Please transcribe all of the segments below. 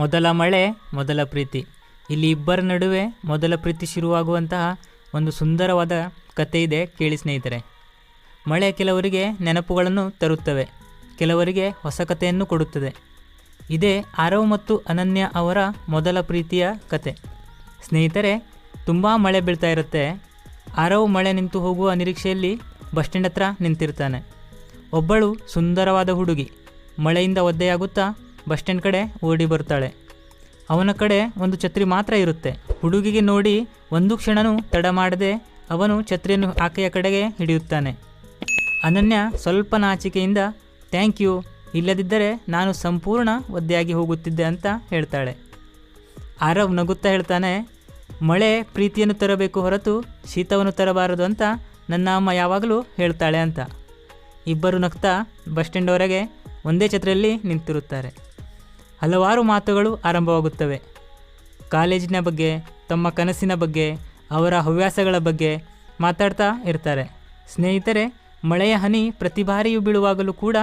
ಮೊದಲ ಮಳೆ, ಮೊದಲ ಪ್ರೀತಿ. ಇಲ್ಲಿ ಇಬ್ಬರ ನಡುವೆ ಮೊದಲ ಪ್ರೀತಿ ಶುರುವಾಗುವಂತಹ ಒಂದು ಸುಂದರವಾದ ಕತೆ ಇದೆ ಕೇಳಿ ಸ್ನೇಹಿತರೆ. ಮಳೆ ಕೆಲವರಿಗೆ ನೆನಪುಗಳನ್ನು ತರುತ್ತವೆ, ಕೆಲವರಿಗೆ ಹೊಸ ಕಥೆಯನ್ನು ಕೊಡುತ್ತದೆ. ಇದೇ ಆರವ್ ಮತ್ತು ಅನನ್ಯ ಅವರ ಮೊದಲ ಪ್ರೀತಿಯ ಕತೆ ಸ್ನೇಹಿತರೆ, ತುಂಬ ಮಳೆ ಬೀಳ್ತಾ ಇರುತ್ತೆ. ಆರವ್ ಮಳೆ ನಿಂತು ಹೋಗುವ ನಿರೀಕ್ಷೆಯಲ್ಲಿ ಬಸ್ ಸ್ಟ್ಯಾಂಡ್ ಹತ್ರ ನಿಂತಿರ್ತಾನೆ. ಒಬ್ಬಳು ಸುಂದರವಾದ ಹುಡುಗಿ, ಮಳೆಯಿಂದ ಒದ್ದೆಯಾಗುತ್ತಾ ಬಸ್ ಸ್ಟ್ಯಾಂಡ್ ಕಡೆ ಓಡಿ ಬರ್ತಾಳೆ. ಅವನ ಕಡೆ ಒಂದು ಛತ್ರಿ ಮಾತ್ರ ಇರುತ್ತೆ. ಹುಡುಗಿಗೆ ನೋಡಿ ಒಂದು ಕ್ಷಣನೂ ತಡ ಮಾಡದೆ ಅವನು ಛತ್ರಿಯನ್ನು ಆಕೆಯ ಕಡೆಗೆ ಹಿಡಿಯುತ್ತಾನೆ. ಅನನ್ಯ ಸ್ವಲ್ಪ ನಾಚಿಕೆಯಿಂದ, ಥ್ಯಾಂಕ್ ಯು, ಇಲ್ಲದಿದ್ದರೆ ನಾನು ಸಂಪೂರ್ಣ ಒದ್ದೆಯಾಗಿ ಹೋಗುತ್ತಿದ್ದೆ ಅಂತ ಹೇಳ್ತಾಳೆ. ಆರವ್ ನಗುತ್ತಾ ಹೇಳ್ತಾನೆ, ಮಳೆ ಪ್ರೀತಿಯನ್ನು ತರಬೇಕು ಹೊರತು ಶೀತವನ್ನು ತರಬಾರದು ಅಂತ ನನ್ನ ಅಮ್ಮ ಯಾವಾಗಲೂ ಹೇಳ್ತಾಳೆ ಅಂತ. ಇಬ್ಬರು ನಗ್ತಾ ಬಸ್ ಸ್ಟ್ಯಾಂಡ್ ಹೊರಗೆ ಒಂದೇ ಛತ್ರಿಯಲ್ಲಿ ನಿಂತಿರುತ್ತಾರೆ. ಹಲವಾರು ಮಾತುಗಳು ಆರಂಭವಾಗುತ್ತವೆ. ಕಾಲೇಜಿನ ಬಗ್ಗೆ, ತಮ್ಮ ಕನಸಿನ ಬಗ್ಗೆ, ಅವರ ಹವ್ಯಾಸಗಳ ಬಗ್ಗೆ ಮಾತಾಡ್ತಾ ಇರ್ತಾರೆ. ಸ್ನೇಹಿತರೆ, ಮಳೆಯ ಹನಿ ಪ್ರತಿ ಬಾರಿಯೂ ಬೀಳುವಾಗಲೂ ಕೂಡ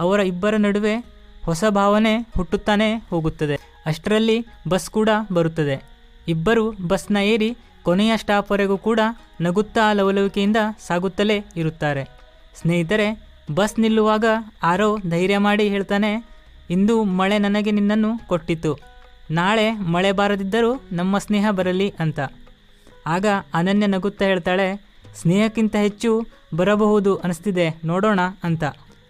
ಅವರ ಇಬ್ಬರ ನಡುವೆ ಹೊಸ ಭಾವನೆ ಹುಟ್ಟುತ್ತಾನೆ ಹೋಗುತ್ತದೆ. ಅಷ್ಟರಲ್ಲಿ ಬಸ್ ಕೂಡ ಬರುತ್ತದೆ. ಇಬ್ಬರು ಬಸ್ನ ಏರಿ ಕೊನೆಯ ಸ್ಟಾಪ್ವರೆಗೂ ಕೂಡ ನಗುತ್ತಾ ಲವಲವಿಕೆಯಿಂದ ಸಾಗುತ್ತಲೇ ಇರುತ್ತಾರೆ. ಸ್ನೇಹಿತರೆ, ಬಸ್ ನಿಲ್ಲುವಾಗ ಆರೋ ಧೈರ್ಯ ಮಾಡಿ ಹೇಳ್ತಾನೆ ಇಂದು ಮಳೆ ನನಗೆ ನಿನ್ನನ್ನು ಕೊಟ್ಟಿತು. ನಾಳೆ ಮಳೆ ಬಾರದಿದ್ದರೂ ನಮ್ಮ ಸ್ನೇಹ ಬರಲಿ ಅಂತ. ಆಗ ಅನನ್ಯ ನಗುತ್ತಾ ಹೇಳ್ತಾಳೆ, ಸ್ನೇಹಕ್ಕಿಂತ ಹೆಚ್ಚು ಬರಬಹುದು ಅನಿಸ್ತಿದೆ ನೋಡೋಣ ಅಂತ.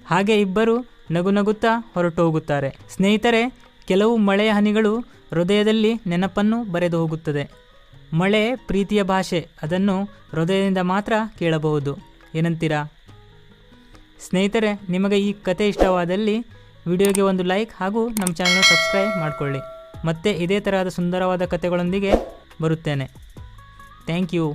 ಹಾಗೆ ಇಬ್ಬರು ನಗು ನಗುತ್ತಾ ಹೊರಟು ಹೋಗುತ್ತಾರೆ ಸ್ನೇಹಿತರೆ, ಕೆಲವು ಮಳೆಯ ಹನಿಗಳು ಹೃದಯದಲ್ಲಿ ನೆನಪನ್ನು ಬರೆದು ಹೋಗುತ್ತದೆ. ಮಳೆ ಪ್ರೀತಿಯ ಭಾಷೆ, ಅದನ್ನು ಹೃದಯದಿಂದ ಮಾತ್ರ ಕೇಳಬಹುದು. ಏನಂತೀರಾ? ಸ್ನೇಹಿತರೆ, ನಿಮಗೆ ಈ ಕತೆ ಇಷ್ಟವಾದಲ್ಲಿ ವಿಡಿಯೋಗೆ ಒಂದು ಲೈಕ್ ಹಾಗೂ ನಮ್ಮ ಚಾನಲ್ನ ಸಬ್ಸ್ಕ್ರೈಬ್ ಮಾಡಿಕೊಳ್ಳಿ. ಮತ್ತೆ ಇದೇ ತರಹದ ಸುಂದರವಾದ ಕಥೆಗಳೊಂದಿಗೆ ಬರುತ್ತೇನೆ. Thank you.